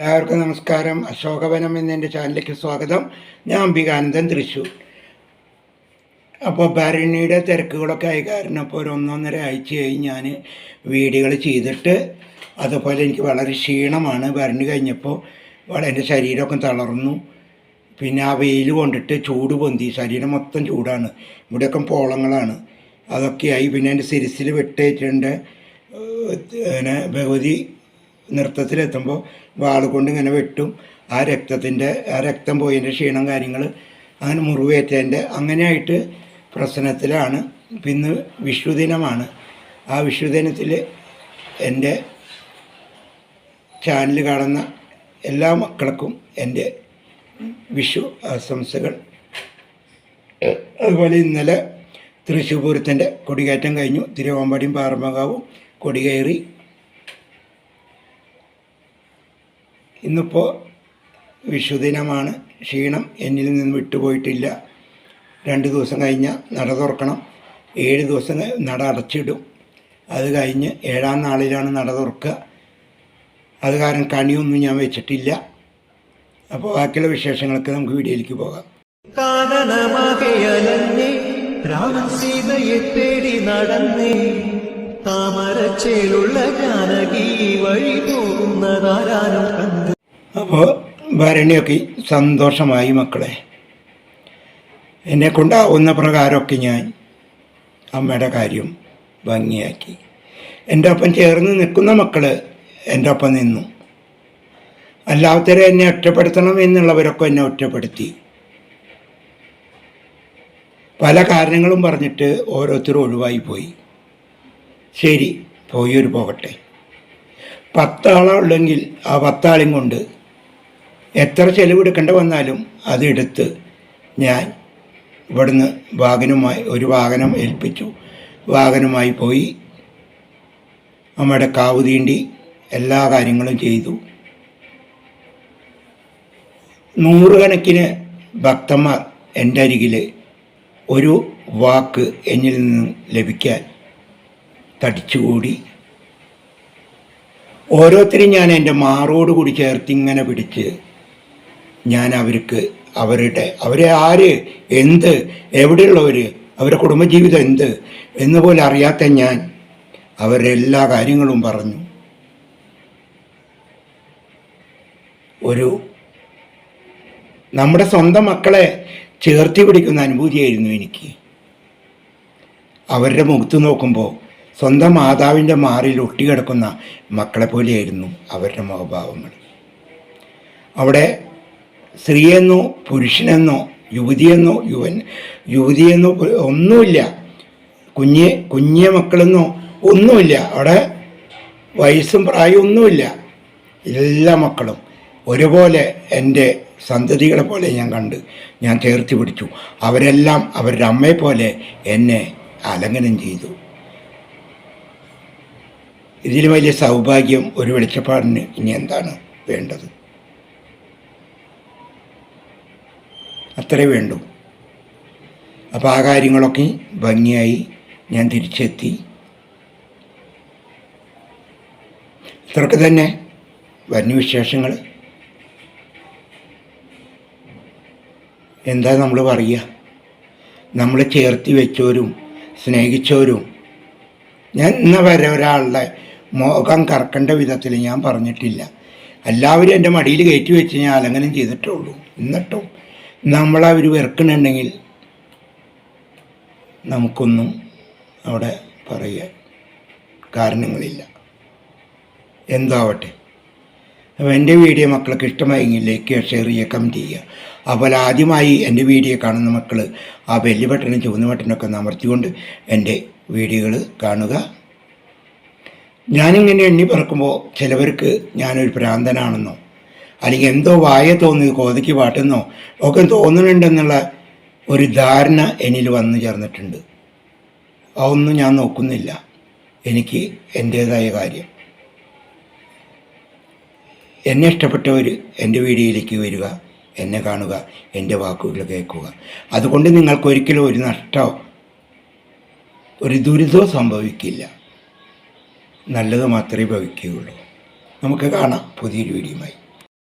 എല്ലാവർക്കും നമസ്കാരം. അശോകവനം എന്നെന്റെ ചാനലിലേക്ക് സ്വാഗതം. ഞാൻ അംബികാനന്ദൻ തൃശ്ശൂർ അപ്പോൾ ഭരണിയുടെ തിരക്കുകളൊക്കെ ആയി കാരണം ഇപ്പോൾ ഒരു ഒന്നൊന്നര ആഴ്ചയായി ഞാൻ വീഡിയോകൾ ചെയ്തിട്ട് അതുപോലെ എനിക്ക് വളരെ ക്ഷീണമാണ്. ഭരണി കഴിഞ്ഞപ്പോൾ എന്റെ ശരീരമൊക്കെ തളർന്നു. പിന്നെ ആ വെയിൽ കൊണ്ടിട്ട് ചൂട് പൊന്തി. ശരീരം മൊത്തം ചൂടാണ്. ഇവിടെയൊക്കെ പോളങ്ങളാണ്. അതൊക്കെയായി പിന്നെ എന്റെ സിരിസിൽ വെട്ടേറ്റിട്ടുണ്ട്. പിന്നെ ഭഗവതി നൃത്തത്തിലെത്തുമ്പോൾ വാൾ കൊണ്ട് ഇങ്ങനെ വെട്ടും. ആ രക്തത്തിന്റെ ആ രക്തം പോയതിന്റെ ക്ഷീണം കാര്യങ്ങൾ അങ്ങനെ മുറിവേറ്റതിന്റെ അങ്ങനെയായിട്ട് പ്രശ്നത്തിലാണ്. പിന്നെ വിഷുദിനമാണ്. ആ വിഷുദിനത്തിൽ എന്റെ ചാനൽ കാണുന്ന എല്ലാ മക്കൾക്കും എന്റെ വിഷു ആശംസകൾ. അതുപോലെ ഇന്നലെ തൃശ്ശൂർ പൂരത്തിന്റെ കൊടികയറ്റം കഴിഞ്ഞു. തിരുവാമ്പാടിയും പാറമകാവും കൊടികയറി ഇന്നിപ്പോൾ വിഷുദിനമാണ്. ക്ഷീണം എന്നിൽ നിന്ന് വിട്ടുപോയിട്ടില്ല. രണ്ട് ദിവസം കഴിഞ്ഞാൽ നട തുറക്കണം. ഏഴ് ദിവസം നട അടച്ചിടും. അത് കഴിഞ്ഞ് ഏഴാം നാളിലാണ് നട തുറക്കുക. അത് കാരണം കണിയൊന്നും ഞാൻ വെച്ചിട്ടില്ല. അപ്പോൾ ബാക്കിയുള്ള വിശേഷങ്ങൾക്ക് നമുക്ക് വീഡിയോയിലേക്ക് പോകാം. കാനനമകയലഞ്ഞേ രാമൻ സീതയെ തേടി നടന്നേ. താമരച്ചേലുള്ള ജാനകി വഴി പോകുന്നതാരാനും കണ്ട്. അപ്പോൾ ഭരണിയൊക്കെ സന്തോഷമായി മക്കളെ. എന്നെ കൊണ്ടാവുന്ന പ്രകാരമൊക്കെ ഞാൻ അമ്മയുടെ കാര്യം ഭംഗിയാക്കി. എന്റെ ഒപ്പം ചേർന്ന് നിൽക്കുന്ന മക്കൾ എന്റെ ഒപ്പം നിന്നു. അല്ലാത്തവരെ എന്നെ ഒറ്റപ്പെടുത്തണം എന്നുള്ളവരൊക്കെ എന്നെ ഒറ്റപ്പെടുത്തി. പല കാരണങ്ങളും പറഞ്ഞിട്ട് ഓരോരുത്തരും ഒഴിവായി പോയി. ശരി പോയൊരു പോകട്ടെ. പത്താളുള്ളെങ്കിൽ ആ പത്താളും കൊണ്ട് എത്ര ചെലവെടുക്കേണ്ട വന്നാലും അതെടുത്ത് ഞാൻ ഇവിടുന്ന് വാഹനവുമായി ഒരു വാഹനം ഏൽപ്പിച്ചു. വാഹനമായി പോയി അമ്മയുടെ കാവ് തീണ്ടി എല്ലാ കാര്യങ്ങളും ചെയ്തു. നൂറുകണക്കിന് ഭക്തന്മാർ എന്റെ അരികിൽ ഒരു വാക്ക് എന്നിൽ നിന്നും ലഭിക്കാൻ തടിച്ചുകൂടി. ഓരോരുത്തരും ഞാൻ എന്റെ മാറോട് കൂടി ചേർത്ത് ഇങ്ങനെ പിടിച്ച് ഞാൻ അവർക്ക് അവരുടെ അവരെ ആര് എന്ത് എവിടെയുള്ളവർ അവരുടെ കുടുംബജീവിതം എന്ത് എന്നുപോലെ അറിയാത്ത ഞാൻ അവരുടെ എല്ലാ കാര്യങ്ങളും പറഞ്ഞു. ഒരു നമ്മുടെ സ്വന്തം മക്കളെ ചേർത്തി പിടിക്കുന്ന അനുഭൂതിയായിരുന്നു എനിക്ക്. അവരുടെ മുഖത്ത് നോക്കുമ്പോൾ സ്വന്തം മാതാവിന്റെ മാറിൽ ഒട്ടിക്കിടക്കുന്ന മക്കളെ പോലെയായിരുന്നു അവരുടെ മുഖഭാവങ്ങൾ. അവിടെ സ്ത്രീയെന്നോ പുരുഷനെന്നോ യുവതിയെന്നോ യുവൻ യുവതിയെന്നോ ഒന്നുമില്ല. കുഞ്ഞ് കുഞ്ഞെ മക്കളെന്നോ ഒന്നുമില്ല. അവിടെ വയസ്സും പ്രായവും ഒന്നുമില്ല. എല്ലാ മക്കളും ഒരുപോലെ എന്റെ സന്തതികളെ പോലെ ഞാൻ കണ്ട് ഞാൻ ചേർത്തി പിടിച്ചു. അവരെല്ലാം അവരുടെ അമ്മയെ പോലെ എന്നെ ആലംഘനം ചെയ്തു. ഇതിൽ വലിയ സൗഭാഗ്യം ഒരു വെളിച്ചപ്പാടിന് ഇനി എന്താണ് വേണ്ടത്? അത്രേ വേണ്ടു. അപ്പോൾ ആ കാര്യങ്ങളൊക്കെ ഭംഗിയായി ഞാൻ തിരിച്ചെത്തി. ഇത്രക്ക് തന്നെ വരുന്ന വിശേഷങ്ങൾ എന്താ നമ്മൾ പറയുക? നമ്മൾ ചേർത്തി വെച്ചവരും സ്നേഹിച്ചവരും ഞാൻ ഇന്ന വരെ ഒരാളുടെ മുഖം കറക്കേണ്ട വിധത്തിൽ ഞാൻ പറഞ്ഞിട്ടില്ല. എല്ലാവരും എന്റെ മടിയിൽ കയറ്റി വെച്ച് ഞാൻ അലങ്കനം ചെയ്തിട്ടുള്ളൂ. എന്നിട്ടും നമ്മളവർ വെറുക്കണുണ്ടെങ്കിൽ നമുക്കൊന്നും അവിടെ പറയാൻ കാരണങ്ങളില്ല. എന്താവട്ടെ? അപ്പോൾ എന്റെ വീഡിയോ മക്കൾക്ക് ഇഷ്ടമായെങ്കിൽ ലൈക്ക് ഷെയർ ചെയ്യുക കമന്റ് ചെയ്യുക. അപ്പോൾ ആദ്യമായി എന്റെ വീഡിയോ കാണുന്ന മക്കൾ ആ ബെല്ല് ബട്ടണും ചുവന്ന ബട്ടണൊക്കെ അമർത്തിക്കൊണ്ട് എന്റെ വീഡിയോകൾ കാണുക. ഞാനിങ്ങനെ എണ്ണി പറക്കുമ്പോൾ ചിലവർക്ക് ഞാനൊരു ഭ്രാന്തനാണെന്നോ അല്ലെങ്കിൽ എന്തോ വായ തോന്നി കോതയ്ക്ക് പാട്ടെന്നോ ഒക്കെ തോന്നുന്നുണ്ടെന്നുള്ള ഒരു ധാരണ എന്നിൽ വന്നു ചേർന്നിട്ടുണ്ട്. അതൊന്നും ഞാൻ നോക്കുന്നില്ല. എനിക്ക് എന്റേതായ കാര്യം. എന്നെ ഇഷ്ടപ്പെട്ടവർ എന്റെ വീഡിയോയിലേക്ക് വരിക എന്നെ കാണുക എന്റെ വാക്കുകൾ കേൾക്കുക. അതുകൊണ്ട് നിങ്ങൾക്കൊരിക്കലും ഒരു നഷ്ടമോ ഒരു ദുരിതമോ സംഭവിക്കില്ല. നല്ലത് മാത്രമേ ഭവിക്കുകയുള്ളൂ. നമുക്ക് കാണാം പുതിയൊരു വീഡിയോയുമായി.